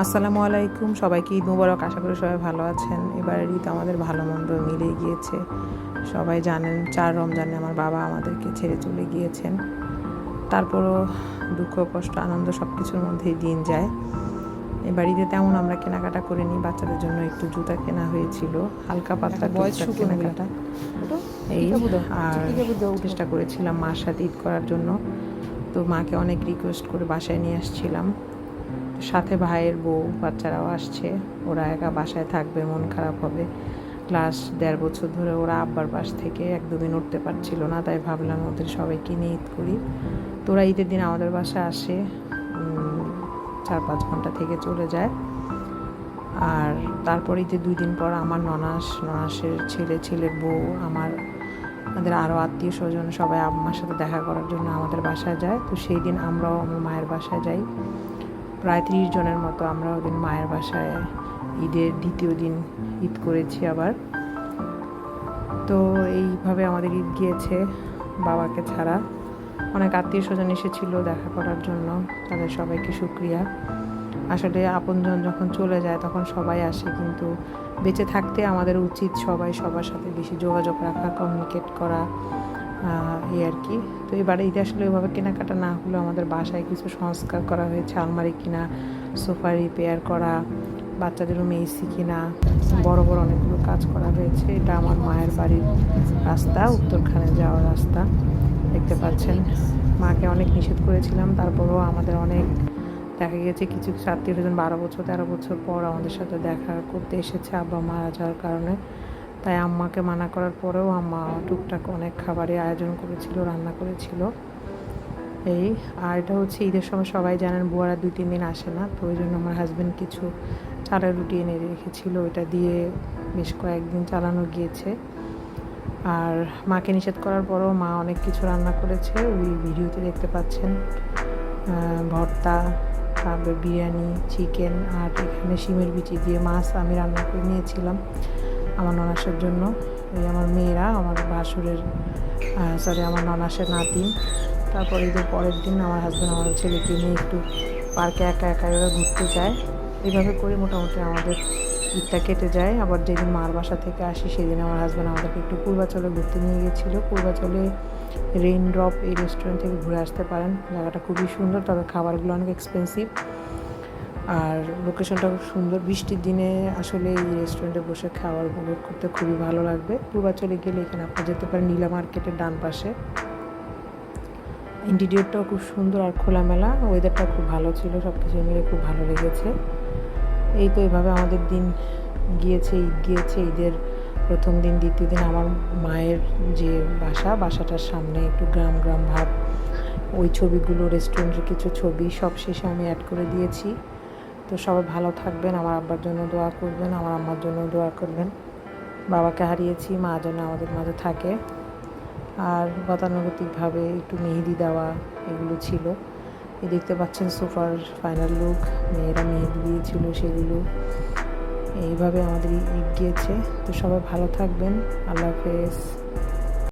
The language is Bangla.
আসসালামু আলাইকুম। সবাইকে ঈদ মুবারক। আশা করি সবাই ভালো আছেন। এবারের ঈদ আমাদের ভালো মন্দ মিলে গিয়েছে। সবাই জানেন চার রমজানে আমার বাবা আমাদেরকে ছেড়ে চলে গিয়েছেন। তারপরও দুঃখ কষ্ট আনন্দ সব কিছুর মধ্যেই দিন যায়। এবার ঈদে তেমন আমরা কেনাকাটা করিনি। বাচ্চাদের জন্য একটু জুতা কেনা হয়েছিল। হালকা পাতলা কেনাকাটা। এই আর চেষ্টা করেছিলাম মার সাথে ঈদ করার জন্য। তো মাকে অনেক রিকোয়েস্ট করে বাসায় নিয়ে আসছিলাম। সাথে ভাইয়ের বউ, বাচ্চারাও আসছে। ওরা একা বাসায় থাকবে, মন খারাপ হবে। ক্লাস দেড় বছর ধরে ওরা আব্বার পাশ থেকে এক দুদিন উঠতে পারছিল না, তাই ভাবলাম ওদের সবাইকে নিয়ে ঈদ করি। তো ওরা ঈদের দিন আমাদের বাসায় আসে চার পাঁচ ঘণ্টা থেকে চলে যায়। আর তারপর ঈদের দুই দিন পর আমার ননাস, ননাসের ছেলে ছেলের বউ, আমার, আমাদের আরও আত্মীয় স্বজন সবাই আম্মার সাথে দেখা করার জন্য আমাদের বাসায় যায়। তো সেই দিন আমরাও আমার মায়ের বাসায় যাই। প্রায় তিরিশ জনের মতো আমরা ওদিন মায়ের বাসায় ঈদের দ্বিতীয় দিন ঈদ করেছি আবার। তো এইভাবে আমাদের ঈদ গিয়েছে বাবাকে ছাড়া। অনেক আত্মীয় স্বজন এসেছিল দেখা করার জন্য, তাদের সবাইকে সুক্রিয়া আসলে আপনজন যখন চলে যায় তখন সবাই আসে, কিন্তু বেঁচে থাকতে আমাদের উচিত সবাই সবার সাথে বেশি যোগাযোগ রাখা কমিউনিকেট করা। এই আর কি। তো এবারে ঈদে আসলে ওইভাবে কেনাকাটা না হলেও আমাদের বাসায় কিছু সংস্কার করা হয়েছে, আলমারি কিনা, সোফা রিপেয়ার করা বাচ্চাদের রুমে এসি কিনা, বড় বড় অনেকগুলো কাজ করা হয়েছে। এটা আমার মায়ের বাড়ির রাস্তা, উত্তরখানে যাওয়ার রাস্তা। দেখতে পাচ্ছেন, মাকে অনেক নিষেধ করেছিলাম, তারপরেও আমাদের অনেক, দেখা গেছে কিছু কিছু আত্মীয় স্বজন বারো বছর, তেরো বছর পর আমাদের সাথে দেখা করতে এসেছে, আব্বা মারা যাওয়ার কারণে। তাই আম্মাকে মানা করার পরেও আম্মা টুকটাক অনেক খাবারের আয়োজন করেছিল, রান্না করেছিল। এই, আর এটা হচ্ছে ঈদের সময় সবাই জানেন বুয়ারা দুই, তিন দিন আসে না, তো ওই জন্য আমার হাজব্যান্ড কিছু চালের রুটি এনে রেখেছিল ওটা দিয়ে বেশ কয়েকদিন চালানো গিয়েছে। আর মাকে নিষেধ করার পরও মা অনেক কিছু রান্না করেছে, ওই ভিডিওতে দেখতে পাচ্ছেন। ভর্তা, তারপরে বিরিয়ানি চিকেন আর এখানে শিমের বিচি দিয়ে মাছ আমি রান্না করে নিয়েছিলাম। আমার ননাসের জন্য। এই আমার মেয়েরা, আমার ভাসুরের সরি আমার ননাসের নাতি। তারপর ঈদের পরের দিন আমার হাজব্যান্ড আমার ছেলেকে নিয়ে একটু পার্কে একা একা এভাবে ঘুরতে যায়। এইভাবে করে মোটামুটি আমাদের ঈদটা কেটে যায়। আবার যেদিন মার বাসা থেকে আসি, সেদিন আমার হাজব্যান্ড আমাদেরকে একটু পূর্বাচলে ঘুরতে নিয়ে গেছিল। পূর্বাচলে রেইন ড্রপ এই রেস্টুরেন্ট থেকে ঘুরে আসতে পারেন। জায়গাটা খুবই সুন্দর, তবে খাবারগুলো অনেক এক্সপেন্সিভ আর লোকেশনটা খুব সুন্দর। বৃষ্টির দিনে আসলে এই রেস্টুরেন্টে বসে খাওয়ার উপভোগ করতে খুবই ভালো লাগবে। পূর্বাচলে গেলে এখানে আপনি যেতে পারেন নীলা মার্কেটের ডান পাশে। ইন্টিরিয়রটাও খুব সুন্দর আর খোলামেলা। ওয়েদারটা খুব ভালো ছিল সব কিছু মিলে খুব ভালো লেগেছে। এই তো এভাবে আমাদের দিন গিয়েছে, ঈদ গিয়েছে। ঈদের প্রথম দিন, দ্বিতীয় দিন আমার মায়ের যে বাসা, বাসাটার সামনে একটু গ্রাম গ্রাম ভাব। ওই ছবিগুলো রেস্টুরেন্টের কিছু ছবি সব শেষে আমি অ্যাড করে দিয়েছি। তো সবাই ভালো থাকবেন, আমার আব্বার জন্য দোয়া করবেন, আমার আম্মার জন্য দোয়া করবেন। বাবাকে হারিয়েছি, মা যেন আমাদের মাঝে থাকে। আর গতানুগতিকভাবে একটু মেহেদি দেওয়া এগুলো ছিল। এই দেখতে পাচ্ছেন সোফার ফাইনাল লুক মেয়েরা মেহেদি দিয়েছিল সেগুলো। এইভাবে আমাদের ঈদ গিয়েছে তো সবাই ভালো থাকবেন, আল্লাহ হাফেজ।